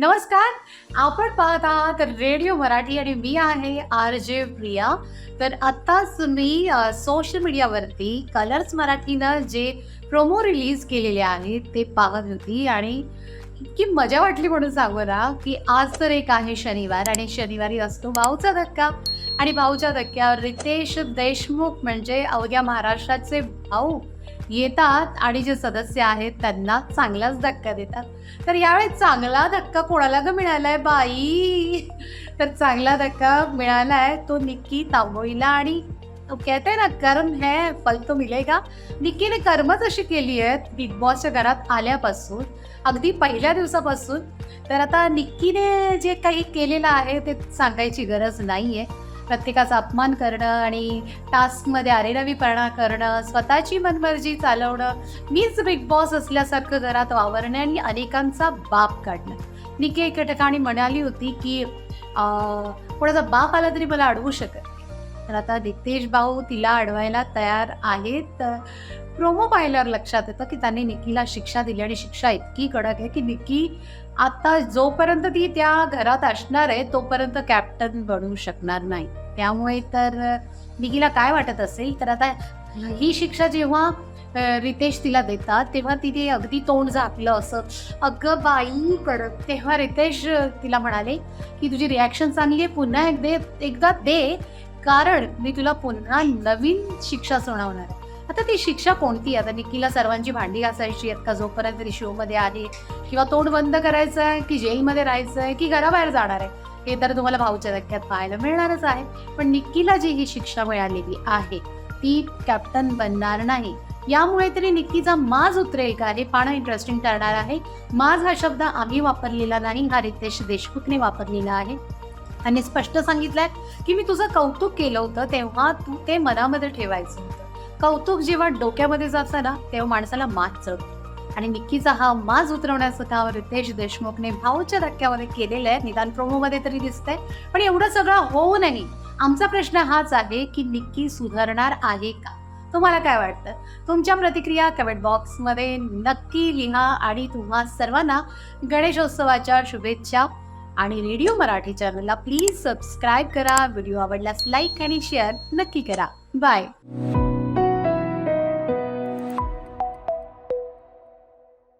नमस्कार. आपण पाहत आहात रेडिओ मराठी आणि मी आहे आर जे प्रिया. तर आत्ताच मी सोशल मीडियावरती कलर्स मराठीनं जे प्रोमो रिलीज केलेले आहेत ते पाहत होती आणि इतकी मजा वाटली म्हणून सांगू ना की आज तर एक आहे शनिवार आणि शनिवारी असतो भाऊचा धक्का. आणि भाऊच्या धक्क्यावर रितेश देशमुख म्हणजे अवघ्या महाराष्ट्राचे भाऊ येतात आणि जे सदस्य आहेत त्यांना चांगलाच धक्का देतात. तर यावेळी चांगला धक्का कोणाला ग आहे बाई? तर चांगला धक्का मिळाला आहे तो निक्की तांबोईला आणि तो कहते ना कर्म है फल तो मिलेगा निक्कीने कर्मच अशी केली आहेत बिग बॉसच्या घरात आल्यापासून अगदी पहिल्या दिवसापासून. तर आता निक्कीने जे काही केलेलं आहे ते सांगायची गरज नाही आहे प्रत्येकाचा अपमान करणं आणि टास्कमध्ये अरेरवीपणा करणं स्वतःची मनमर्जी चालवणं मीच बिग बॉस असल्यासारखं घरात वावरणं आणि अनेकांचा बाप काढणं. निके एका ठिकाणी म्हणाली होती की कोणाचा बाप आला तरी मला अडवू शकत तर आता नितेश भाऊ तिला अडवायला तयार आहेत. प्रोमो पाहिल्यावर लक्षात येतं की त्यांनी निकीला शिक्षा दिली आणि शिक्षा इतकी कडक आहे की निकी आता जोपर्यंत ती त्या घरात असणार आहे तोपर्यंत कॅप्टन बनू शकणार नाही. त्यामुळे तर निकीला काय वाटत असेल? तर आता ही शिक्षा जेव्हा रितेश तिला देतात तेव्हा तिने अगदी तोंड झाकलं असं. अगं बाई करत तेव्हा रितेश तिला म्हणाले की तुझी रिॲक्शन चांगली आहे पुन्हा एकदा एकदा दे. कारण मी तुला पुन्हा नवीन शिक्षा सुनावणार आता ती शिक्षा कोणती? आता निकीला सर्वांची भांडी घासायची आहेत का? जोपर्यंत ती शोमध्ये आहे किंवा तोंड बंद करायचं आहे की जेलमध्ये राहायचं आहे की घराबाहेर जाणार आहे हे तर तुम्हाला भाऊच्या धक्क्यात पाहायला मिळणारच आहे. पण निक्कीला जी ही शिक्षा मिळालेली आहे ती कॅप्टन बनणार नाही. यामुळे तरी निक्कीचा माज उतरेल का? हे पाहणं इंटरेस्टिंग ठरणार आहे. माज हा शब्द आम्ही वापरलेला नाही हा रितेश देशमुखने वापरलेला आहे. आणि स्पष्ट सांगितलंय की मी तुझं कौतुक केलं होतं तेव्हा तू ते मनामध्ये ठेवायचं होतं. कौतुक जेव्हा डोक्यामध्ये जातं ना तेव्हा माणसाला माज चढतो आणि निक्कीचा हा माज उतरवण्याचं काम रितेश देशमुखने भाऊच्या धक्क्यामध्ये केलेलं आहे. निदान प्रोमोमध्ये तरी दिसतंय. पण एवढं सगळं होऊ नाही आमचा प्रश्न हाच आहे की निक्की सुधारणार आहे का? तुम्हाला काय वाटतं? तुमच्या प्रतिक्रिया कमेंट बॉक्समध्ये नक्की लिहा आणि तुम्हा सर्वांना गणेशोत्सवाच्या शुभेच्छा. आणि रेडिओ मराठी चॅनलला प्लीज सबस्क्राईब करा. व्हिडिओ आवडल्यास लाईक आणि शेअर नक्की करा. बाय.